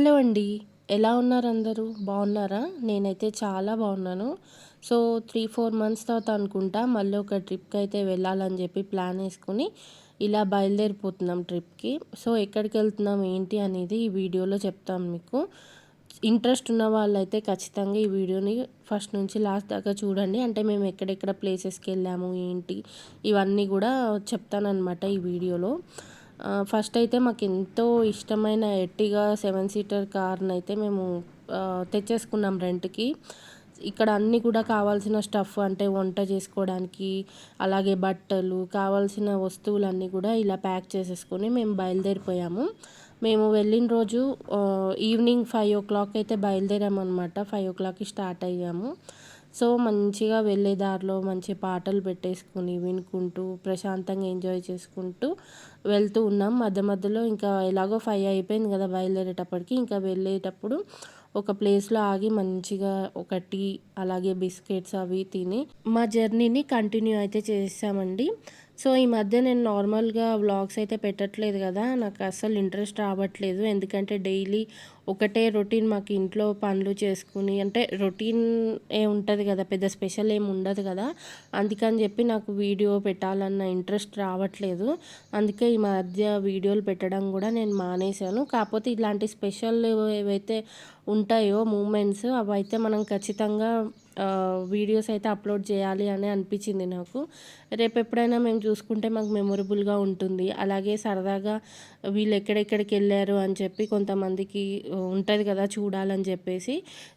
Hello అండి. ఎలా ఉన్నారు అందరూ? బాగున్నారా? నేనైతే చాలా బాగున్నాను. సో త్రీ ఫోర్ మంత్స్ తర్వాత అనుకుంటా మళ్ళీ ఒక ట్రిప్కి అయితే వెళ్ళాలని చెప్పి ప్లాన్ వేసుకుని ఇలా బయలుదేరిపోతున్నాం ట్రిప్కి. సో ఎక్కడికి వెళ్తున్నాం ఏంటి అనేది ఈ వీడియోలో చెప్తాను మీకు. ఇంట్రెస్ట్ ఉన్న వాళ్ళైతే ఖచ్చితంగా ఈ వీడియోని ఫస్ట్ నుంచి లాస్ట్ దాకా చూడండి. అంటే మేము ఎక్కడెక్కడ ప్లేసెస్కి వెళ్ళాము ఏంటి ఇవన్నీ కూడా చెప్తానన్నమాట ఈ వీడియోలో. ఫస్ట్ అయితే మాకు ఎంతో ఇష్టమైన ఎట్టిగా సెవెన్ సీటర్ కార్ని అయితే మేము తెచ్చేసుకున్నాం రెంట్కి. ఇక్కడ అన్నీ కూడా కావాల్సిన స్టఫ్ అంటే వంట చేసుకోవడానికి అలాగే బట్టలు కావాల్సిన వస్తువులన్నీ కూడా ఇలా ప్యాక్ చేసేసుకొని మేము బయలుదేరిపోయాము. మేము వెళ్ళిన రోజు ఈవినింగ్ ఫైవ్ ఓ క్లాక్ అయితే బయలుదేరామన్నమాట. ఫైవ్ ఓ క్లాక్కి స్టార్ట్ అయ్యాము. సో మంచిగా వెళ్ళే దారిలో మంచి పాటలు పెట్టేసుకుని వినుకుంటూ ప్రశాంతంగా ఎంజాయ్ చేసుకుంటూ వెళ్తూ ఉన్నాం. మధ్య మధ్యలో ఇంకా ఎలాగో ఫైవ్ అయిపోయింది కదా బయలుదేరేటప్పటికి. ఇంకా వెళ్ళేటప్పుడు ఒక ప్లేస్లో ఆగి మంచిగా ఒక టీ అలాగే బిస్కెట్స్ అవి తిని మా జర్నీని కంటిన్యూ అయితే చేసామండి. సో ఈ మధ్య నేను నార్మల్గా వ్లాగ్స్ అయితే పెట్టట్లేదు కదా నాకు అస్సలు ఇంట్రెస్ట్ రావట్లేదు. ఎందుకంటే డైలీ ఒకటే రొటీన్ మాకు ఇంట్లో పనులు చేసుకుని అంటే రొటీన్ ఏ ఉంటుంది కదా పెద్ద స్పెషల్ ఏమి ఉండదు కదా. అందుకని చెప్పి నాకు వీడియో పెట్టాలన్న ఇంట్రెస్ట్ రావట్లేదు. అందుకే ఈ మధ్య వీడియోలు పెట్టడం కూడా నేను మానేశాను. కాకపోతే ఇలాంటి స్పెషల్ ఏవైతే ఉంటాయో మూమెంట్స్ అవైతే మనం ఖచ్చితంగా వీడియోస్ అయితే అప్లోడ్ చేయాలి అని అనిపించింది నాకు. రేపు ఎప్పుడైనా మేము చూసుకుంటే మాకు మెమొరబుల్గా ఉంటుంది. అలాగే సరదాగా వీళ్ళు ఎక్కడెక్కడికి వెళ్ళారు అని చెప్పి కొంతమందికి ఉంటుంది కదా చూడాలని చెప్పేసి.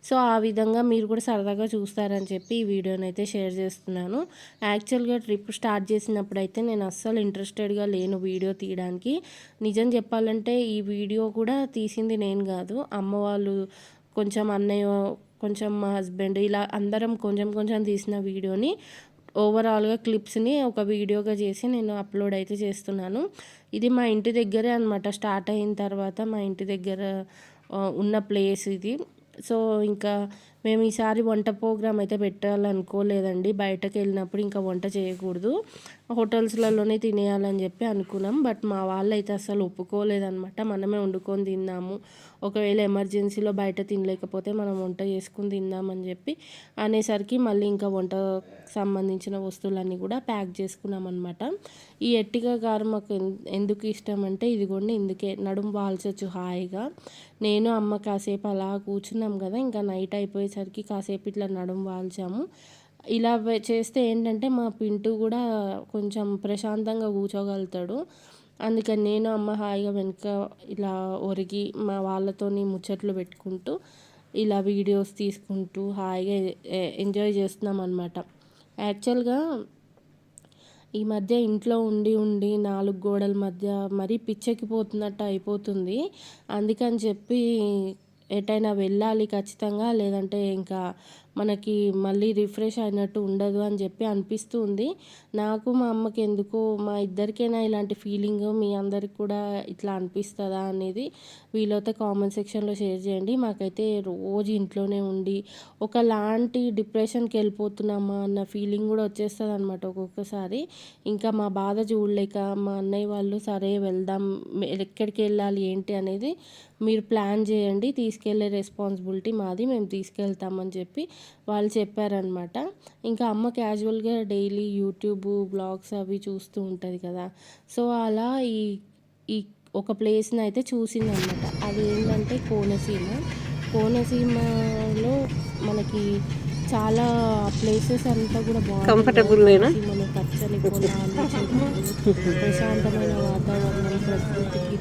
సో ఆ విధంగా మీరు కూడా సరదాగా చూస్తారని చెప్పి ఈ వీడియోని అయితే షేర్ చేస్తున్నాను. యాక్చువల్గా ట్రిప్ స్టార్ట్ చేసినప్పుడు అయితే నేను అస్సలు ఇంట్రెస్టెడ్గా లేను వీడియో తీయడానికి. నిజం చెప్పాలంటే ఈ వీడియో కూడా తీసింది నేను కాదు. అమ్మ వాళ్ళు కొంచెం అన్నయ్య కొంచెం మా హస్బెండ్ ఇలా అందరం కొంచెం కొంచెం తీసిన వీడియోని ఓవరాల్గా క్లిప్స్ని ఒక వీడియోగా చేసి నేను అప్లోడ్ అయితే చేస్తున్నాను. ఇది మా ఇంటి దగ్గరే అనమాట స్టార్ట్ అయిన తర్వాత మా ఇంటి దగ్గర ఉన్న ప్లేస్ ఇది. సో ఇంకా మేము ఈసారి వంట ప్రోగ్రామ్ అయితే పెట్టాలనుకోలేదండి. బయటకు వెళ్ళినప్పుడు ఇంకా వంట చేయకూడదు. హోటల్స్లలోనే తినేయాలని చెప్పి అనుకున్నాం. బట్ మా వాళ్ళు అయితే అసలు ఒప్పుకోలేదనమాట. మనమే వండుకొని తిన్నాము. ఒకవేళ ఎమర్జెన్సీలో బయట తినలేకపోతే మనం వంట చేసుకుని తిందామని చెప్పి అనేసరికి మళ్ళీ ఇంకా వంట సంబంధించిన వస్తువులన్నీ కూడా ప్యాక్ చేసుకున్నాం అనమాట ఈ ఎట్టిగా కారు మాకు ఎందుకు ఇష్టం అంటే ఇదిగోండి ఇందుకే నడుము వాల్చొచ్చు హాయిగా. నేను అమ్మ కాసేపు అలా కూర్చున్నాం కదా ఇంకా నైట్ అయిపోయేసరికి కాసేపు ఇట్లా నడుము వాల్చాము. ఇలా చేస్తే ఏంటంటే మా పింటూ కూడా కొంచెం ప్రశాంతంగా కూర్చోగలుగుతాడు. అందుకని నేను అమ్మ హాయిగా వెనుక ఇలా ఒరిగి మా వాళ్ళతోని ముచ్చట్లు పెట్టుకుంటూ ఇలా వీడియోస్ తీసుకుంటూ హాయిగా ఎంజాయ్ చేస్తున్నాం అనమాట యాక్చువల్గా ఈ మధ్య ఇంట్లో ఉండి ఉండి నాలుగు గోడల మధ్య మరీ పిచ్చెక్కిపోతున్నట్టు అయిపోతుంది. అందుకని చెప్పి ఎటైనా వెళ్ళాలి ఖచ్చితంగా లేదంటే ఇంకా మనకి మళ్ళీ రిఫ్రెష్ అయినట్టు ఉండదు అని చెప్పి అనిపిస్తూ ఉంది నాకు మా అమ్మకి ఎందుకు మా ఇద్దరికైనా ఇలాంటి ఫీలింగ్ మీ అందరికి కూడా ఇట్లా అనిపిస్తుందా అనేది వీలైతే కామెంట్ సెక్షన్లో షేర్ చేయండి. మాకైతే రోజు ఇంట్లోనే ఉండి ఒకలాంటి డిప్రెషన్కి వెళ్ళిపోతున్నామా అన్న ఫీలింగ్ కూడా వచ్చేస్తుంది అనమాట ఒక్కొక్కసారి. ఇంకా మా బాధ చూడలేక మా అన్నయ్య వాళ్ళు సరే వెళ్దాం ఎక్కడికి వెళ్ళాలి ఏంటి అనేది మీరు ప్లాన్ చేయండి తీసుకెళ్ళే రెస్పాన్సిబిలిటీ మాది మేము తీసుకెళ్తామని చెప్పి వాళ్ళు చెప్పారనమాట ఇంకా అమ్మ క్యాజువల్గా డైలీ యూట్యూబ్ బ్లాగ్స్ అవి చూస్తూ ఉంటుంది కదా. సో అలా ఈ ఈ ఒక ప్లేస్ని అయితే చూసిందనమాట అది ఏంటంటే కోనసీమ. కోనసీమలో మనకి చాలా ప్లేసెస్ అంతా కూడా బాగుంది. కంఫర్టబుల్ మన పచ్చని ప్రశాంతమైన వాతావరణం ప్రకృతికి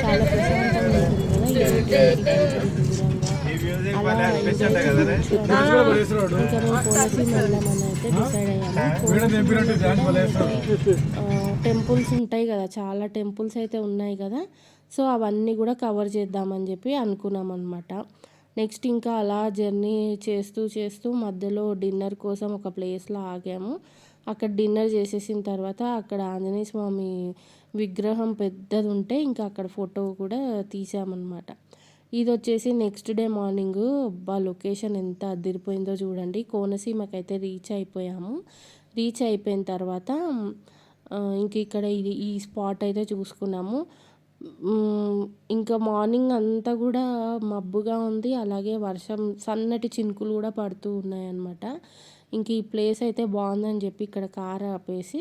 చాలా ప్రశాంతంగా ఉంటుంది కదా టెంపుల్స్ ఉంటాయి కదా చాలా టెంపుల్స్ అయితే ఉన్నాయి కదా. సో అవన్నీ కూడా కవర్ చేద్దామని చెప్పి అనుకున్నాం అనమాట నెక్స్ట్ ఇంకా అలా జర్నీ చేస్తూ చేస్తూ మధ్యలో డిన్నర్ కోసం ఒక ప్లేస్లో ఆగాము. అక్కడ డిన్నర్ చేసేసిన తర్వాత అక్కడ ఆంజనేయ స్వామి విగ్రహం పెద్దది ఉంటే ఇంకా అక్కడ ఫోటో కూడా తీసామన్నమాట. ఇది వచ్చేసి నెక్స్ట్ డే మార్నింగ్. బా లొకేషన్ ఎంత అదిరిపోయిందో చూడండి. కోనసీమకైతే రీచ్ అయిపోయాము. రీచ్ అయిపోయిన తర్వాత ఇంక ఇక్కడ ఇది ఈ స్పాట్ అయితే చూసుకున్నాము. ఇంకా మార్నింగ్ అంతా కూడా మబ్బుగా ఉంది. అలాగే వర్షం సన్నటి చినుకులు కూడా పడుతూ ఉన్నాయన్నమాట. ఇంక ఈ ప్లేస్ అయితే బాగుందని చెప్పి ఇక్కడ కార్ ఆపేసి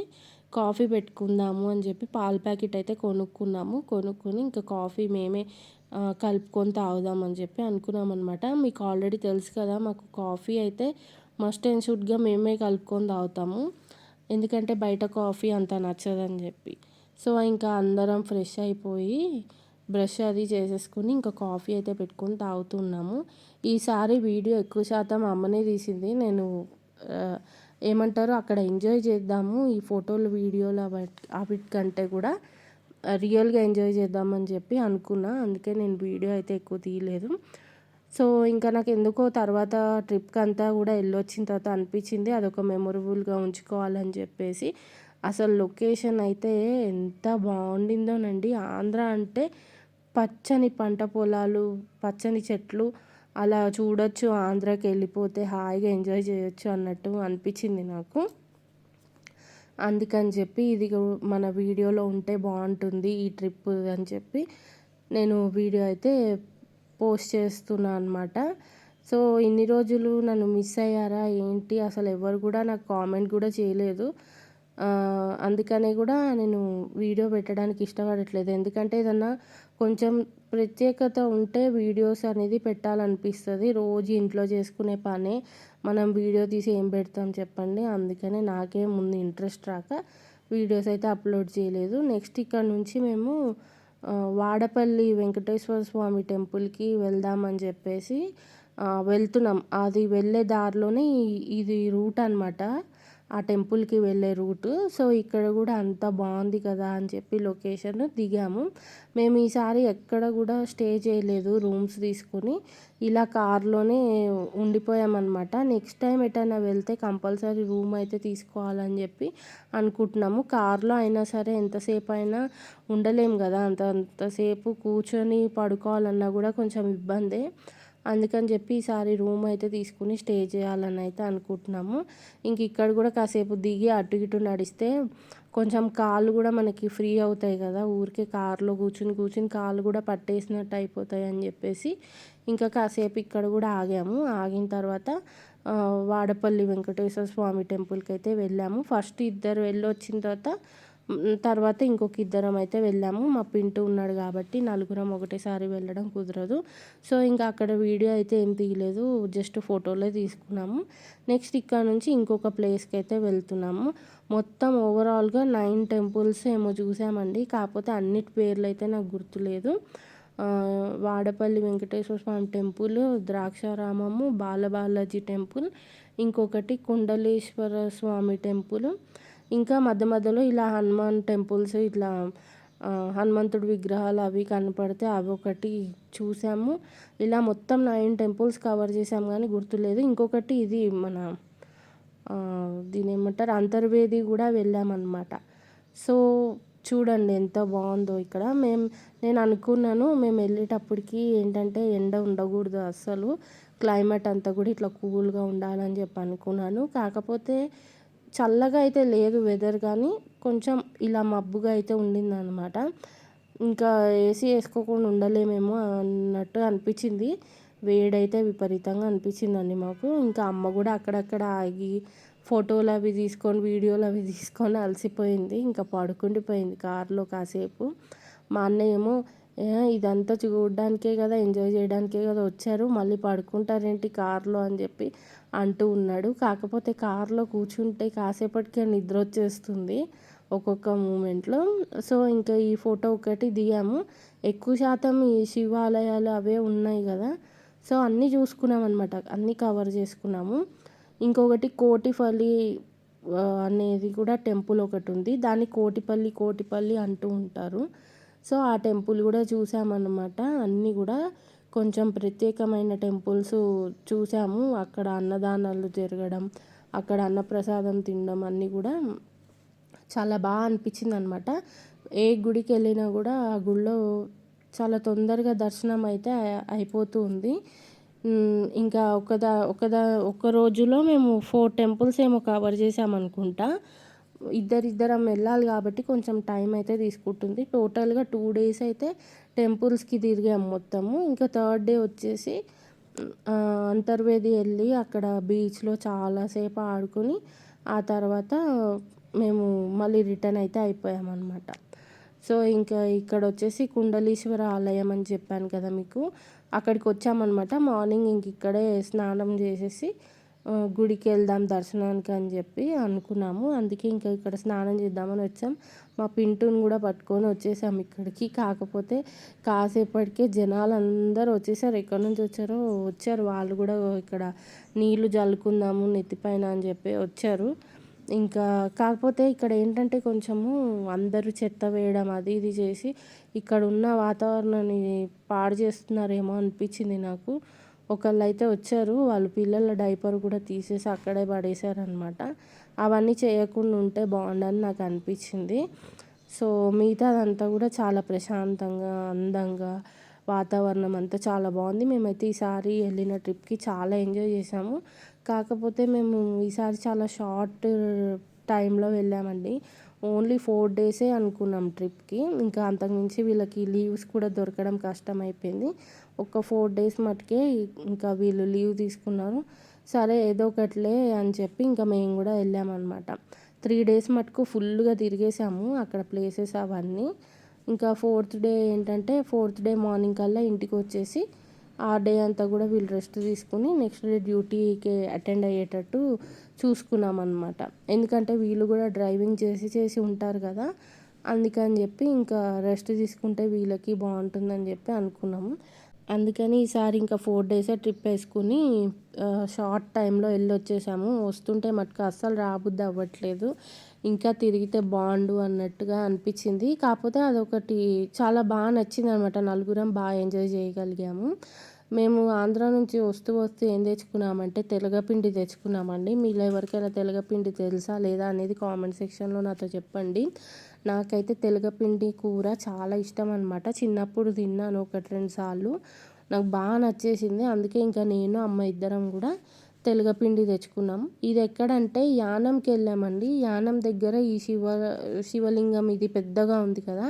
కాఫీ పెట్టుకుందాము అని చెప్పి పాల ప్యాకెట్ అయితే కొనుక్కున్నాము. కొనుక్కొని ఇంకా కాఫీ మేమే ఆహ్, కలుపుకొని తాగుదామని అనుకున్నాం అనుకున్నామనమాట. మీకు ఆల్రెడీ తెలుసు కదా! మాకు కాఫీ అయితే మస్ట్ అండ్ షుడ్‌గా మేమే కలుపుకొని తాగుతాము. ఎందుకంటే బయట కాఫీ అంత నచ్చదని చెప్పి సో, ఇంకా అందరం ఫ్రెష్ అయిపోయి బ్రష్ అది చేసేసుకొని ఇంకా కాఫీ అయితే పెట్టుకొని తాగుతున్నాము. ఈసారి వీడియో ఎక్కువ శాతం అమ్మనే తీసింది. నేను ఏమంటారు అక్కడ ఎంజాయ్ చేద్దాము. ఈ ఫోటోలు, వీడియోలు అవిటి అవిటికంటే కూడా రియల్‌గా ఎంజాయ్ చేద్దామని చెప్పి అనుకున్నా. అందుకే నేను వీడియో అయితే ఎక్కువ తీయలేదు. సో, ఇంకా నాకు ఎందుకో తర్వాత ట్రిప్కి అంతా కూడా వెళ్ళొచ్చిన తర్వాత అనిపించింది అదొక మెమొరబుల్‌గా ఉంచుకోవాలని చెప్పేసి. అసలు లొకేషన్ అయితే ఎంత బాగుండిందోనండి ఆంధ్ర అంటే పచ్చని పంట పొలాలు, పచ్చని చెట్లు అలా చూడొచ్చు ఆంధ్రాకెళ్ళిపోతే హాయిగా ఎంజాయ్ చేయొచ్చు అన్నట్టు అనిపించింది నాకు. అందుకని చెప్పి ఇది మన వీడియోలో ఉంటే బాగుంటుంది ఈ ట్రిప్ అని చెప్పి నేను వీడియో అయితే పోస్ట్ చేస్తున్నా అనమాట. సో, ఇన్ని రోజులు నన్ను మిస్ అయ్యారా ఏంటి అసలు ఎవరు కూడా నాకు కామెంట్ కూడా చేయలేదు. అందుకనే కూడా నేను వీడియో పెట్టడానికి ఇష్టపడట్లేదు. ఎందుకంటే ఏదన్నా కొంచెం ప్రత్యేకత ఉంటే వీడియోస్ అనేది పెట్టాలనిపిస్తుంది రోజు ఇంట్లో చేసుకునే పనే మనం వీడియో తీసి ఏం పెడతాం చెప్పండి. అందుకనే నాకే ముందు ఇంట్రెస్ట్ రాక వీడియోస్ అయితే అప్లోడ్ చేయలేదు. నెక్స్ట్ ఇక్కడ నుంచి మేము వాడపల్లి వెంకటేశ్వర స్వామి టెంపుల్‌కి వెళ్దామని చెప్పేసి వెళ్తున్నాం. అది వెళ్ళే దారిలోనే ఇది రూట్ అనమాట. ఆ టెంపుల్‌కి వెళ్ళే రూటు. సో, ఇక్కడ కూడా అంత బాగుంది కదా! అని చెప్పి లొకేషన్ దిగాము. మేము ఈసారి ఎక్కడ కూడా స్టే చేయలేదు రూమ్స్ తీసుకొని. ఇలా కార్‌లోనే ఉండిపోయామనమాట. నెక్స్ట్ టైం ఎటైనా వెళ్తే కంపల్సరీ రూమ్ అయితే తీసుకోవాలని చెప్పి అనుకుంటున్నాము. కార్‌లో అయినా సరే ఎంతసేపు అయినా ఉండలేము కదా! అంత అంతసేపు కూర్చొని పడుకోవాలన్నా కూడా కొంచెం ఇబ్బందే. అందుకని చెప్పి ఈసారి రూమ్ అయితే తీసుకొని స్టే చేయాలని అయితే అనుకుంటున్నాము. ఇంక ఇక్కడ కూడా కాసేపు దిగి అటు ఇటు నడిస్తే కొంచెం కాళ్ళు కూడా మనకి ఫ్రీ అవుతాయి కదా! ఊరికే కారులో కూర్చుని కూర్చుని కాళ్ళు కూడా పట్టేసినట్టు అయిపోతాయి అని చెప్పేసి ఇంకా కాసేపు ఇక్కడ కూడా ఆగాము. ఆగిన తర్వాత వాడపల్లి వెంకటేశ్వర స్వామి టెంపుల్‌కి అయితే వెళ్ళాము. ఫస్ట్ ఇద్దరు వెళ్ళి వచ్చిన తర్వాత తర్వాత ఇంకొక ఇద్దరం అయితే వెళ్ళాము. మా పింటూ ఉన్నాడు కాబట్టి నలుగురం ఒకటేసారి వెళ్ళడం కుదరదు. సో, ఇంకా అక్కడ వీడియో అయితే ఏం తీయలేదు. జస్ట్ ఫోటోలే తీసుకున్నాము. నెక్స్ట్ ఇక్కడ నుంచి ఇంకొక ప్లేస్‌కి అయితే వెళ్తున్నాము. మొత్తం ఓవరాల్‌గా నైన్ టెంపుల్స్ ఏమో చూసామండి. కాకపోతే అన్నిటి పేర్లు అయితే నాకు గుర్తులేదు. వాడపల్లి వెంకటేశ్వర స్వామి టెంపుల్, ద్రాక్షారామము, బాలబాలాజీ టెంపుల్, ఇంకొకటి కుండలేశ్వర స్వామి టెంపుల్, ఇంకా మధ్య మధ్యలో ఇలా హనుమాన్ టెంపుల్స్ ఇట్లా హనుమంతుడి విగ్రహాలు అవి కనపడితే అవి ఒకటి చూసాము. ఇలా మొత్తం నైన్ టెంపుల్స్ కవర్ చేసాము కానీ గుర్తులేదు. ఇంకొకటి ఇది మన దీని ఏమంటారు అంతర్వేది కూడా వెళ్ళామన్నమాట. సో, చూడండి ఎంత బాగుందో ఇక్కడ. మేము నేను అనుకున్నాను మేము వెళ్ళేటప్పటికి ఏంటంటే ఎండ ఉండకూడదు అస్సలు. క్లైమేట్ అంతా కూడా ఇట్లా కూల్‌గా ఉండాలని చెప్పి అనుకున్నాను. కాకపోతే చల్లగా అయితే లేదు వెదర్ కానీ కొంచెం ఇలా మబ్బుగా అయితే ఉండిందనమాట. ఇంకా ఏసీ వేసుకోకుండా ఉండలేమేమో అన్నట్టు అనిపించింది. వేడైతే విపరీతంగా అనిపించిందండి మాకు. ఇంకా అమ్మ కూడా అక్కడక్కడ ఆగి ఫోటోలు అవి తీసుకొని, వీడియోలు అవి తీసుకొని అలసిపోయింది. ఇంకా పడుకుండిపోయింది కారులో కాసేపు. మా అన్నయ్య ఏమో ఇదంతా చూడడానికే కదా! ఎంజాయ్ చేయడానికే కదా వచ్చారు. మళ్ళీ పడుకుంటారేంటి కార్‌లో" అని చెప్పి అంటూ ఉన్నాడు. కాకపోతే కార్‌లో కూర్చుంటే కాసేపటికే నిద్ర వచ్చేస్తుంది ఒక్కొక్క మూమెంట్‌లో. సో, ఇంకా ఈ ఫోటో ఒకటి దిగాము. ఎక్కువ శాతం ఈ శివాలయాలు అవే ఉన్నాయి కదా! సో, అన్నీ చూసుకున్నాం అనమాట అన్నీ కవర్ చేసుకున్నాము. ఇంకొకటి కోటిపల్లి అనేది కూడా టెంపుల్ ఒకటి ఉంది. దాన్ని కోటిపల్లి, కోటిపల్లి అంటూ ఉంటారు. సో, ఆ టెంపుల్ కూడా చూసామన్నమాట. అన్నీ కూడా కొంచెం ప్రత్యేకమైన టెంపుల్స్ చూసాము. అక్కడ అన్నదానాలు జరగడం, అక్కడ అన్నప్రసాదం తినడం అన్నీ కూడా చాలా బాగా అనిపించిందనమాట. ఏ గుడికి వెళ్ళినా కూడా ఆ గుడిలో చాలా తొందరగా దర్శనం అయితే అయిపోతూ ఉంది. ఇంకా ఒకదా ఒకదా ఒక రోజులో మేము ఫోర్ టెంపుల్స్ ఏమో కవర్ చేసామనుకుంటా. ఇద్దరిద్దరం వెళ్ళాలి కాబట్టి కొంచెం టైం అయితే తీసుకుంటుంది. టోటల్గా టూ డేస్ అయితే టెంపుల్స్కి తిరిగాము మొత్తము. ఇంకా థర్డ్ డే వచ్చేసి అంతర్వేది వెళ్ళి అక్కడ బీచ్లో చాలాసేపు ఆడుకొని ఆ తర్వాత మేము మళ్ళీ రిటర్న్ అయితే అయిపోయామన్నమాట. సో ఇంకా ఇక్కడ వచ్చేసి కుండలీశ్వర ఆలయం అని చెప్పాను కదా మీకు. అక్కడికి వచ్చామన్నమాట. మార్నింగ్ ఇంక ఇక్కడే స్నానం చేసేసి గుడికి వెళ్దాం దర్శనానికి అని చెప్పి అనుకున్నాము. అందుకే ఇంకా ఇక్కడ స్నానం చేద్దామని వచ్చాం. మా పింటుని కూడా పట్టుకొని వచ్చేసాం ఇక్కడికి. కాకపోతే కాసేపటికే జనాలు అందరూ వచ్చేసారు. ఎక్కడి నుంచి వచ్చారో వచ్చారు. వాళ్ళు కూడా ఇక్కడ నీళ్ళు జల్లుకుందాము నెత్తిపైన అని చెప్పి వచ్చారు. ఇంకా కాకపోతే ఇక్కడ ఏంటంటే కొంచెము అందరూ చెత్త వేయడం అది ఇది చేసి ఇక్కడ ఉన్న వాతావరణాన్ని పాడు చేస్తున్నారేమో అనిపించింది నాకు. ఒకళ్ళు అయితే వచ్చారు వాళ్ళు పిల్లల డైపర్ కూడా తీసేసి అక్కడే పడేశారనమాట అవన్నీ చేయకుండా ఉంటే బాగుండని నాకు అనిపించింది. సో మిగతాదంతా కూడా చాలా ప్రశాంతంగా అందంగా వాతావరణం అంతా చాలా బాగుంది. మేమైతే ఈసారి వెళ్ళిన ట్రిప్కి చాలా ఎంజాయ్ చేసాము కాకపోతే మేము ఈసారి చాలా షార్ట్ టైంలో వెళ్ళామండి. ఓన్లీ ఫోర్ డేసే అనుకున్నాం ట్రిప్కి. ఇంకా అంతకుమించి వీళ్ళకి లీవ్స్ కూడా దొరకడం కష్టమైపోయింది. ఒక ఫోర్ డేస్ మటుకే ఇంకా వీళ్ళు లీవ్ తీసుకున్నారు. సరే ఏదో ఒకట్లే అని చెప్పి ఇంకా మేము కూడా వెళ్ళామన్నమాట. త్రీ డేస్ మటుకు ఫుల్గా తిరిగేసాము అక్కడ ప్లేసెస్ అవన్నీ. ఇంకా ఫోర్త్ డే ఏంటంటే ఫోర్త్ డే మార్నింగ్ కల్లా ఇంటికి వచ్చేసి ఆ డే అంతా కూడా వీళ్ళు రెస్ట్ తీసుకుని నెక్స్ట్ డే డ్యూటీకి అటెండ్ అయ్యేటట్టు చూసుకున్నాం అనమాట ఎందుకంటే వీళ్ళు కూడా డ్రైవింగ్ చేసి చేసి ఉంటారు కదా అందుకని చెప్పి ఇంకా రెస్ట్ తీసుకుంటే వీళ్ళకి బాగుంటుందని చెప్పి అనుకున్నాము. అందుకని ఈసారి ఇంకా ఫోర్ డేసే ట్రిప్ వేసుకుని షార్ట్ టైంలో వెళ్ళి వచ్చేసాము వస్తుంటే మటుకు అస్సలు రాబుద్ది అవ్వట్లేదు. ఇంకా తిరిగితే బాగుండు అన్నట్టుగా అనిపించింది. కాకపోతే అదొకటి చాలా బాగా నచ్చింది అనమాట నలుగురం బాగా ఎంజాయ్ చేయగలిగాము. మేము ఆంధ్ర నుంచి వస్తూ వస్తూ ఏం తెచ్చుకున్నామంటే తెలగపిండి తెచ్చుకున్నామండి. మీలో ఎవరికైనా తెలగపిండి తెలుసా లేదా అనేది కామెంట్ సెక్షన్లో నాతో చెప్పండి. నాకైతే తెలగపిండి కూర చాలా ఇష్టం అనమాట చిన్నప్పుడు తిన్నాను ఒకటి రెండు సార్లు. నాకు బాగా నచ్చేసింది. అందుకే ఇంకా నేను అమ్మ ఇద్దరం కూడా తెలగపిండి తెచ్చుకున్నాం. ఇది ఎక్కడంటే యానంకి వెళ్ళామండి యానం దగ్గర ఈ శివ శివలింగం ఇది పెద్దగా ఉంది కదా.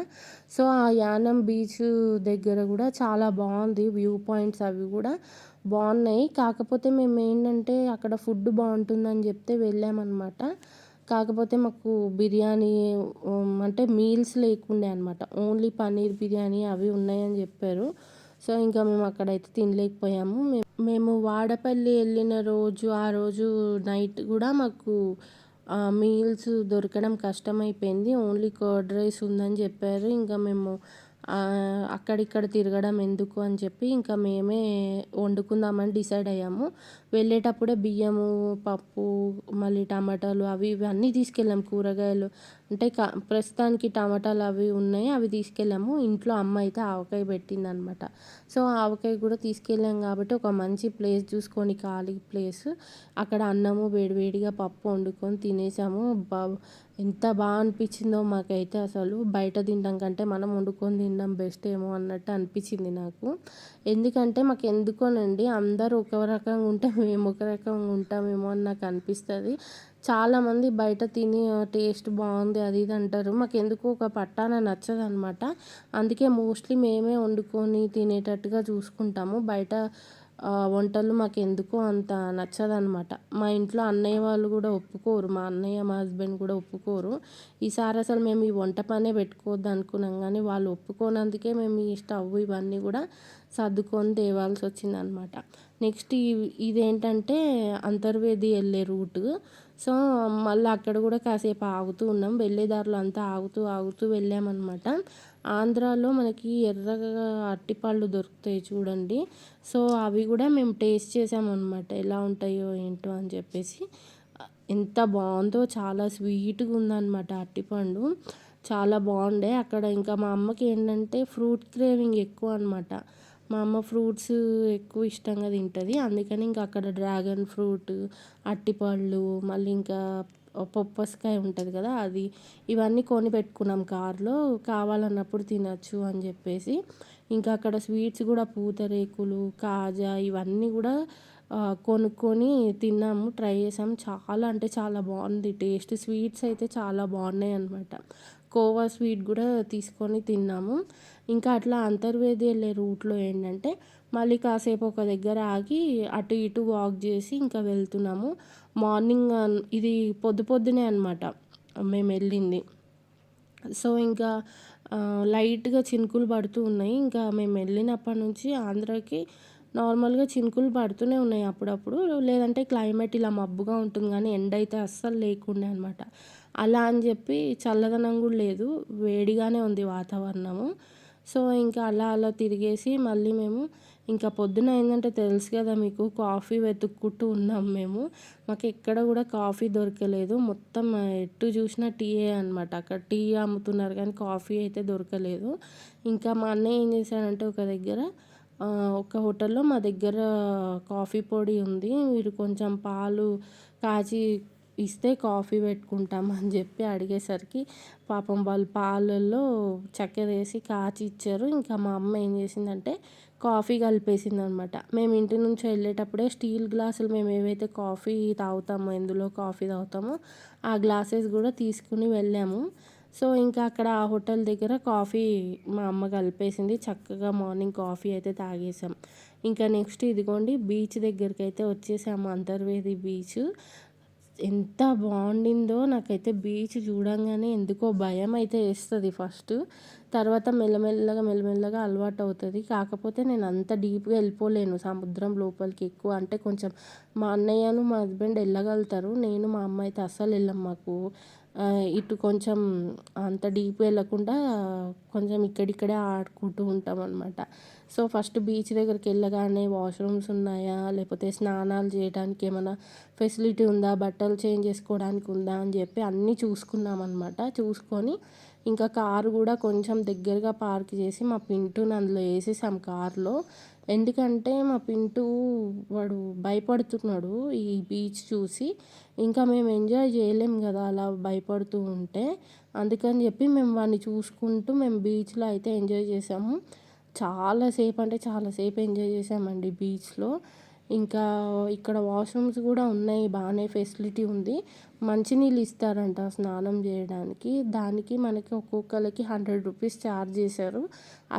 సో ఆ యానం బీచ్ దగ్గర కూడా చాలా బాగుంది. వ్యూ పాయింట్స్ అవి కూడా బాగున్నాయి. కాకపోతే మేము ఏంటంటే అక్కడ ఫుడ్ బాగుంటుందని చెప్తే వెళ్ళామన్నమాట. కాకపోతే మాకు బిర్యానీ అంటే మీల్స్ లేకుండే అనమాట ఓన్లీ పన్నీర్ బిర్యానీ అవి ఉన్నాయని చెప్పారు. సో ఇంకా మేము అక్కడైతే తినలేకపోయాము. మేము మేము వాడపల్లి వెళ్ళిన రోజు ఆ రోజు నైట్ కూడా మాకు మీల్స్ దొరకడం కష్టమైపోయింది. ఓన్లీ కర్డ్ రైస్ ఉందని చెప్పారు. ఇంకా మేము అక్కడిక్కడ తిరగడం ఎందుకు అని చెప్పి ఇంకా మేమే వండుకుందామని డిసైడ్ అయ్యాము. వెళ్ళేటప్పుడే బియ్యము పప్పు మళ్ళీ టమాటాలు అవి ఇవి అన్నీ తీసుకెళ్ళాము కూరగాయలు. అంటే ప్రస్తుతానికి టమాటాలు అవి ఉన్నాయి అవి తీసుకెళ్ళాము. ఇంట్లో అమ్మ అయితే ఆవకాయ పెట్టిందనమాట. సో ఆవకాయ కూడా తీసుకెళ్ళాం కాబట్టి ఒక మంచి ప్లేస్ చూసుకొని ఖాళీ ప్లేస్. అక్కడ అన్నము వేడివేడిగా పప్పు వండుకొని తినేసాము. బా ఎంత బాగా అనిపించిందో మాకైతే అసలు. బయట తినడం కంటే మనం వండుకొని తినడం బెస్ట్ ఏమో అన్నట్టు అనిపించింది నాకు. ఎందుకంటే మాకు ఎందుకోనండి అందరూ ఒక రకంగా ఉంటే మేము ఒక రకంగా ఉంటామేమో అని నాకు అనిపిస్తుంది. చాలామంది బయట తిని టేస్ట్ బాగుంది అది ఇది అంటారు. మాకు ఎందుకో ఒక పట్టాన నచ్చదు అనమాట అందుకే మోస్ట్లీ మేమే వండుకొని తినేటట్టుగా చూసుకుంటాము. బయట వంటలు మాకు ఎందుకో అంత నచ్చదనమాట మా ఇంట్లో అన్నయ్య వాళ్ళు కూడా ఒప్పుకోరు మా అన్నయ్య మా హస్బెండ్ కూడా ఒప్పుకోరు. ఈసారి అసలు మేము ఈ వంట పనే పెట్టుకోవద్దు అనుకున్నాం కానీ వాళ్ళు ఒప్పుకోనందుకే మేము ఈ స్టవ్ ఇవన్నీ కూడా సర్దుకొని తేవాల్సి వచ్చిందనమాట నెక్స్ట్ ఇదేంటంటే అంతర్వేది వెళ్ళే రూట్. సో మళ్ళీ అక్కడ కూడా కాసేపు ఆగుతూ ఉన్నాం. వెళ్ళే దారిలో అంతా ఆగుతూ ఆగుతూ వెళ్ళామన్నమాట. ఆంధ్రాలో మనకి ఎర్రగా అరటిపళ్ళు దొరుకుతాయి చూడండి. సో అవి కూడా మేము టేస్ట్ చేసామన్నమాట. ఎలా ఉంటాయో ఏంటో అని చెప్పేసి. ఎంత బాగుందో చాలా స్వీట్గా ఉందన్నమాట అరటిపండు. చాలా బాగుండే. అక్కడ ఇంకా మా అమ్మకి ఏంటంటే ఫ్రూట్ క్రేవింగ్ ఎక్కువ అనమాట మా అమ్మ ఫ్రూట్స్ ఎక్కువ ఇష్టంగా తింటుంది. అందుకని ఇంకా అక్కడ డ్రాగన్ ఫ్రూట్ అరటిపళ్ళు మళ్ళీ ఇంకా పప్పసకాయ ఉంటుంది కదా అది ఇవన్నీ కొని పెట్టుకున్నాం కార్లో. కావాలన్నప్పుడు తినచ్చు అని చెప్పేసి. ఇంకా అక్కడ స్వీట్స్ కూడా పూతరేకులు కాజా ఇవన్నీ కూడా కొనుక్కొని తిన్నాము. ట్రై చేసాము. చాలా అంటే చాలా బాగుంది. టేస్ట్ స్వీట్స్ అయితే చాలా బాగున్నాయి అనమాట కోవా స్వీట్ కూడా తీసుకొని తిన్నాము. ఇంకా అట్లా అంతర్వేది వెళ్ళే రూట్లో ఏంటంటే మళ్ళీ కాసేపు ఒక దగ్గర ఆగి అటు ఇటు వాక్ చేసి ఇంకా వెళ్తున్నాము. మార్నింగ్ ఇది పొద్దు పొద్దునే అనమాట మేము వెళ్ళింది. సో ఇంకా లైట్గా చినుకులు పడుతూ ఉన్నాయి. ఇంకా మేము వెళ్ళినప్పటి నుంచి ఆంధ్రాకి నార్మల్గా చినుకులు పడుతూనే ఉన్నాయి అప్పుడప్పుడు. లేదంటే క్లైమేట్ ఇలా మబ్బుగా ఉంటుంది కానీ ఎండ అయితే అస్సలు లేకుండే అనమాట అలా అని చెప్పి చల్లదనం కూడా లేదు. వేడిగానే ఉంది వాతావరణము. సో ఇంకా అలా అలా తిరిగేసి మళ్ళీ మేము ఇంకా పొద్దున ఏంటంటే తెలుసు కదా మీకు కాఫీ వెతుక్కుంటూ ఉన్నాం మేము. మాకు ఎక్కడ కూడా కాఫీ దొరకలేదు. మొత్తం ఎటు చూసినా టీయే అనమాట అక్కడ టీ అమ్ముతున్నారు కానీ కాఫీ అయితే దొరకలేదు. ఇంకా మా అన్నయ్య ఏం చేశాడంటే ఒక దగ్గర ఒక హోటల్లో మా దగ్గర కాఫీ పొడి ఉంది. మీరు కొంచెం పాలు కాచి ఇస్తే కాఫీ పెట్టుకుంటాం అని చెప్పి అడిగేసరికి పాపం వాళ్ళు పాలల్లో చక్కెర వేసి కాచి ఇచ్చారు. ఇంకా మా అమ్మ ఏం చేసిందంటే కాఫీ కలిపేసింది అనమాట మేము ఇంటి నుంచి వెళ్ళేటప్పుడే స్టీల్ గ్లాసులు మేము ఏవైతే కాఫీ తాగుతామో ఎందులో కాఫీ తాగుతామో ఆ గ్లాసెస్ కూడా తీసుకుని వెళ్ళాము. సో ఇంకా అక్కడ ఆ హోటల్ దగ్గర కాఫీ మా అమ్మ కలిపేసింది. చక్కగా మార్నింగ్ కాఫీ అయితే తాగేసాం. ఇంకా నెక్స్ట్ ఇదిగోండి బీచ్ దగ్గరికి అయితే వచ్చేసాము. అంతర్వేది బీచ్. ఎంత బాగుండిందో నాకైతే బీచ్ చూడంగానే ఎందుకో భయం అయితే వేస్తుంది ఫస్ట్. తర్వాత మెల్లమెల్లగా మెల్లమెల్లగా అలవాటు అవుతుంది కాకపోతే నేను అంత డీప్గా వెళ్ళిపోలేను సముద్రం లోపలికి ఎక్కువ. అంటే కొంచెం మా అన్నయ్యను మా హస్బెండ్ వెళ్ళగలుగుతారు. నేను మా అమ్మ అయితే అస్సలు వెళ్ళాం మాకు. ఇటు కొంచెం అంత డీప్ వెళ్ళకుండా కొంచెం ఇక్కడిక్కడే ఆడుకుంటూ ఉంటాం అనమాట సో ఫస్ట్ బీచ్ దగ్గరికి వెళ్ళగానే వాష్రూమ్స్ ఉన్నాయా? లేకపోతే స్నానాలు చేయడానికి ఏమైనా ఫెసిలిటీ ఉందా? బట్టలు చేంజ్ చేసుకోవడానికి ఉందా? అని చెప్పి అన్నీ చూసుకున్నాం అనమాట చూసుకొని ఇంకా కారు కూడా కొంచెం దగ్గరగా పార్క్ చేసి మా పింటూని అందులో వేసేసాం కారులో. ఎందుకంటే మా పింటూ వాడు భయపడుతున్నాడు ఈ బీచ్ చూసి. ఇంకా మేము ఎంజాయ్ చేయలేం కదా అలా భయపడుతూ ఉంటే. అందుకని చెప్పి మేము వాడిని చూసుకుంటూ మేము బీచ్లో అయితే ఎంజాయ్ చేసాము. చాలాసేపు అంటే చాలాసేపు ఎంజాయ్ చేసామండి బీచ్లో. ఇంకా ఇక్కడ వాష్రూమ్స్ కూడా ఉన్నాయి బాగానే ఫెసిలిటీ ఉంది. మంచినీళ్ళు ఇస్తారంట స్నానం చేయడానికి. దానికి మనకి ఒక్కొక్కరికి హండ్రెడ్ రూపీస్ ఛార్జ్ చేశారు.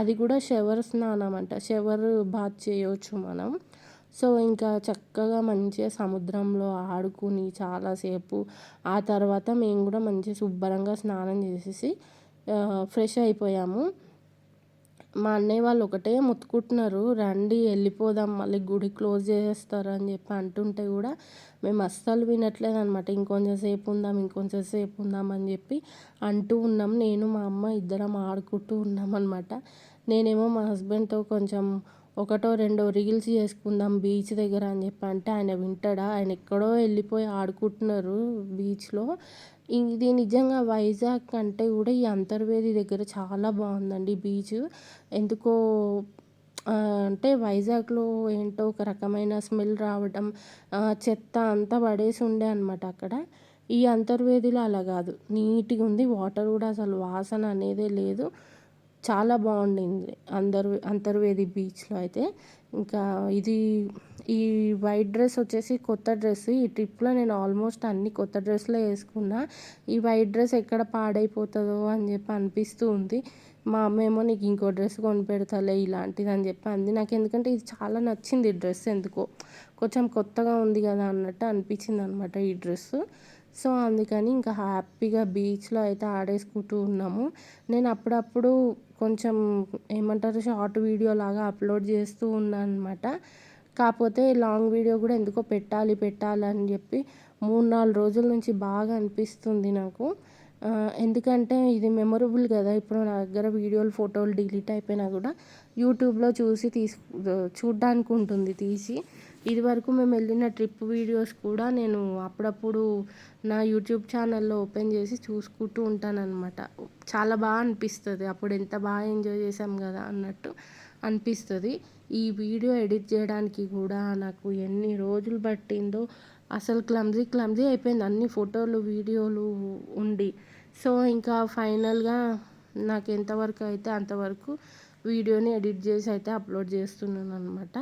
అది కూడా షవర్ స్నానం అంట షవర్ బాత్ చేయవచ్చు మనం. సో ఇంకా చక్కగా మంచిగా సముద్రంలో ఆడుకుని చాలాసేపు ఆ తర్వాత మేము కూడా మంచిగా శుభ్రంగా స్నానం చేసేసి ఫ్రెష్ అయిపోయాము. మా అన్నయ్య వాళ్ళు ఒకటే మొత్తుకుంటున్నారు రండి వెళ్ళిపోదాం మళ్ళీ గుడి క్లోజ్ చేసేస్తారు అని చెప్పి అంటుంటే కూడా మేము అస్సలు వినట్లేదు అనమాట ఇంకొంచెం సేపు ఉందాం ఇంకొంచెం సేపు ఉందాం అని చెప్పి అంటూ ఉన్నాం. నేను మా అమ్మ ఇద్దరం ఆడుకుంటూ ఉన్నాం అనమాట నేనేమో మా హస్బెండ్తో కొంచెం ఒకటో రెండో రీల్స్ చేసుకుందాం బీచ్ దగ్గర అని చెప్పి అంటే ఆయన వింటాడా? ఆయన ఎక్కడో వెళ్ళిపోయి ఆడుకుంటున్నారు బీచ్లో. ఇది నిజంగా వైజాగ్ కంటే కూడా ఈ అంతర్వేది దగ్గర చాలా బాగుందండి బీచ్. ఎందుకో అంటే వైజాగ్లో ఏంటో ఒక రకమైన స్మెల్ రావడం చెత్త అంతా పడేసి ఉండే అనమాట అక్కడ. ఈ అంతర్వేదిలో అలా కాదు. నీట్గా ఉంది వాటర్ కూడా అసలు వాసన అనేదే లేదు. చాలా బాగుండింది అందరు అంతర్వేది బీచ్లో అయితే. ఇంకా ఇది ఈ వైట్ డ్రెస్ వచ్చేసి కొత్త డ్రెస్. ఈ ట్రిప్లో నేను ఆల్మోస్ట్ అన్ని కొత్త డ్రెస్లే వేసుకున్నా. ఈ వైట్ డ్రెస్ ఎక్కడ పాడైపోతుందో అని చెప్పి అనిపిస్తూ ఉంది. మా అమ్మ ఏమో నీకు ఇంకో డ్రెస్ కొనిపెడతాలే ఇలాంటిది అని చెప్పి అంది. నాకు ఎందుకంటే ఇది చాలా నచ్చింది డ్రెస్ ఎందుకో. కొంచెం కొత్తగా ఉంది కదా అన్నట్టు అనిపించింది అనమాట ఈ డ్రెస్. సో అందుకని ఇంకా హ్యాపీగా బీచ్లో అయితే ఆడేసుకుంటూ ఉన్నాము. నేను అప్పుడప్పుడు కొంచెం ఏమంటారు షార్ట్ వీడియో లాగా అప్లోడ్ చేస్తూ ఉన్నాను అనమాట కాకపోతే లాంగ్ వీడియో కూడా ఎందుకో పెట్టాలి పెట్టాలి అని చెప్పి మూడు నాలుగు రోజుల నుంచి బాగా అనిపిస్తుంది నాకు. ఎందుకంటే ఇది మెమొరబుల్ కదా. ఇప్పుడు నా దగ్గర వీడియోలు ఫోటోలు డిలీట్ అయిపోయినా కూడా యూట్యూబ్లో చూసి తీసు చూడ్డానికి ఉంటుంది తీసి. ఇది వరకు మేము వెళ్ళిన ట్రిప్ వీడియోస్ కూడా నేను అప్పుడప్పుడు నా యూట్యూబ్ ఛానల్లో ఓపెన్ చేసి చూసుకుంటూ ఉంటానన్నమాట. చాలా బాగా అనిపిస్తుంది. అప్పుడు ఎంత బాగా ఎంజాయ్ చేసాం కదా అన్నట్టు. అనిపిస్తుంది. ఈ వీడియో ఎడిట్ చేయడానికి కూడా నాకు ఎన్ని రోజులు పట్టిందో అసలు క్లమ్జీ క్లమ్జీ అయిపోయింది. అన్ని ఫోటోలు వీడియోలు ఉండి. సో ఇంకా ఫైనల్గా నాకు ఎంతవరకు అయితే అంతవరకు వీడియోని ఎడిట్ చేసి అయితే అప్లోడ్ చేస్తున్నాను అనమాట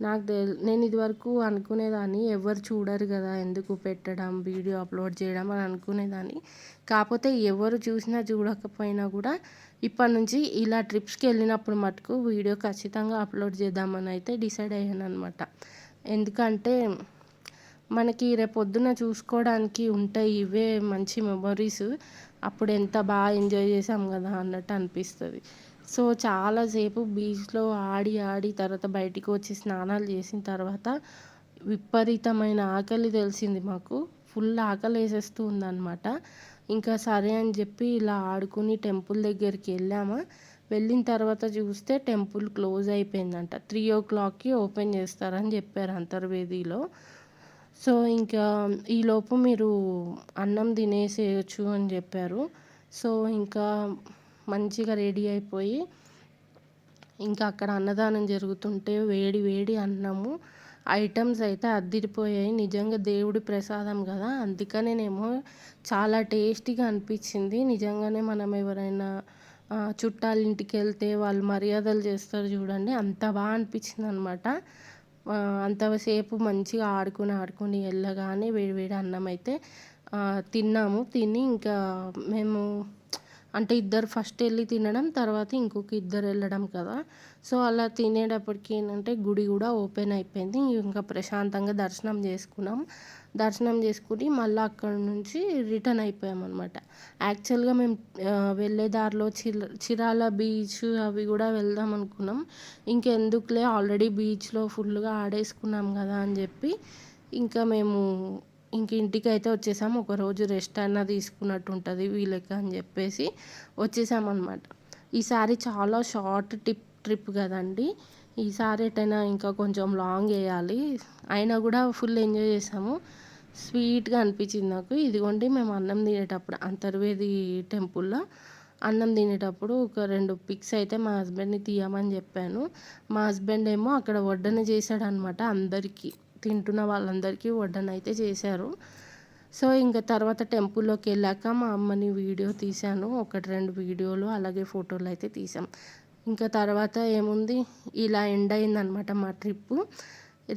నాకు తెల్ నేను ఇదివరకు అనుకునేదాన్ని ఎవరు చూడరు కదా ఎందుకు పెట్టడం వీడియో అప్లోడ్ చేయడం అని అనుకునేదాన్ని. కాకపోతే ఎవరు చూసినా చూడకపోయినా కూడా ఇప్పటి నుంచి ఇలా ట్రిప్స్కి వెళ్ళినప్పుడు మటుకు వీడియో ఖచ్చితంగా అప్లోడ్ చేద్దామని అయితే డిసైడ్ అయ్యాను అనమాట ఎందుకంటే మనకి రేపొద్దున చూసుకోవడానికి ఉంటాయి ఇవే మంచి మెమొరీస్. అప్పుడు ఎంత బాగా ఎంజాయ్ చేసాం కదా అన్నట్టు అనిపిస్తుంది. సో చాలాసేపు బీచ్లో ఆడి ఆడి తర్వాత బయటికి వచ్చి స్నానాలు చేసిన తర్వాత విపరీతమైన ఆకలి తెలిసింది మాకు. ఫుల్ ఆకలి వేసేస్తూ ఉందన్నమాట. ఇంకా సరే అని చెప్పి ఇలా ఆడుకుని టెంపుల్ దగ్గరికి వెళ్ళామా. వెళ్ళిన తర్వాత చూస్తే టెంపుల్ క్లోజ్ అయిపోయిందంట. త్రీ ఓ క్లాక్కి ఓపెన్ చేస్తారని చెప్పారు అంతర్వేదిలో. సో ఇంకా ఈలోపు మీరు అన్నం తినేసేయచ్చు అని చెప్పారు. సో ఇంకా మంచిగా రెడీ అయిపోయి ఇంకా అక్కడ అన్నదానం జరుగుతుంటే వేడి వేడి అన్నము. ఐటమ్స్ అయితే అద్దిరిపోయాయి. నిజంగా దేవుడి ప్రసాదం కదా. అందుకనేనేమో చాలా టేస్టీగా అనిపించింది. నిజంగానే మనం ఎవరైనా చుట్టాల ఇంటికి వెళ్తే వాళ్ళు మర్యాదలు చేస్తారు చూడండి. అంత బాగా అనిపించింది అనమాట అంతసేపు మంచిగా ఆడుకుని ఆడుకుని వెళ్ళగానే వేడి వేడి అన్నం అయితే తిన్నాము. తిని ఇంకా మేము అంటే ఇద్దరు ఫస్ట్ వెళ్ళి తినడం తర్వాత ఇంకొక ఇద్దరు వెళ్ళడం కదా. సో అలా తినేటప్పటికి ఏంటంటే గుడి కూడా ఓపెన్ అయిపోయింది. ఇంకా ప్రశాంతంగా దర్శనం చేసుకున్నాం. దర్శనం చేసుకుని మళ్ళీ అక్కడ నుంచి రిటర్న్ అయిపోయాం అనమాట యాక్చువల్గా మేము వెళ్ళే దారిలో చిర చిరాల బీచ్ అవి కూడా వెళ్దాం అనుకున్నాం. ఇంకెందుకులే ఆల్రెడీ బీచ్లో ఫుల్గా ఆడేసుకున్నాం కదా అని చెప్పి ఇంకా మేము ఇంక ఇంటికి అయితే వచ్చేసాము ఒకరోజు రెస్ట్ అయినా తీసుకున్నట్టు ఉంటుంది వీళ్ళకి అని చెప్పేసి వచ్చేసామన్నమాట. ఈసారి చాలా షార్ట్ టిప్ ట్రిప్ కదండి. ఈసారి ఎటైనా ఇంకా కొంచెం లాంగ్ వేయాలి. అయినా కూడా ఫుల్ ఎంజాయ్ చేసాము. స్వీట్గా అనిపించింది నాకు. ఇదిగోండి మేము అన్నం తినేటప్పుడు అంతర్వేది టెంపుల్లో అన్నం తినేటప్పుడు ఒక రెండు పిక్స్ అయితే మా హస్బెండ్ని తీయమని చెప్పాను. మా హస్బెండ్ ఏమో అక్కడ వడ్డన చేశాడనమాట అందరికీ. తింటున్న వాళ్ళందరికీ వడ్డన అయితే చేశారు. సో ఇంకా తర్వాత టెంపుల్లోకి వెళ్ళాక మా అమ్మని వీడియో తీశాను. ఒకటి రెండు వీడియోలు అలాగే ఫోటోలు అయితే తీసాం ఇంకా తర్వాత ఏముంది? ఇలా ఎండ్ అయిందనమాట మా ట్రిప్పు.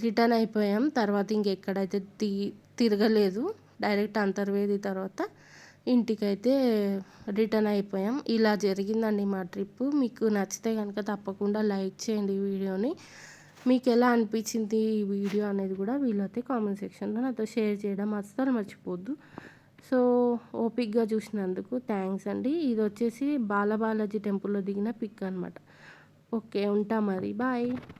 రిటర్న్ అయిపోయాం. తర్వాత ఇంకెక్కడైతే తీ తిరగలేదు డైరెక్ట్ అంతర్వేది తర్వాత ఇంటికైతే రిటర్న్ అయిపోయాం. ఇలా జరిగిందండి మా ట్రిప్పు. మీకు నచ్చితే కనుక తప్పకుండా లైక్ చేయండి వీడియోని. మీకు ఎలా అనిపించింది ఈ వీడియో అనేది కూడా వీళ్ళైతే కామెంట్ సెక్షన్లో నాతో షేర్ చేయడం అస్సలు మర్చిపోద్దు. సో ఓపిక్గా చూసినందుకు థ్యాంక్స్ అండి. ఇది వచ్చేసి బాలబాలాజీ టెంపుల్లో దిగిన పిక్ అనమాట ఓకే ఉంటా మరి. బాయ్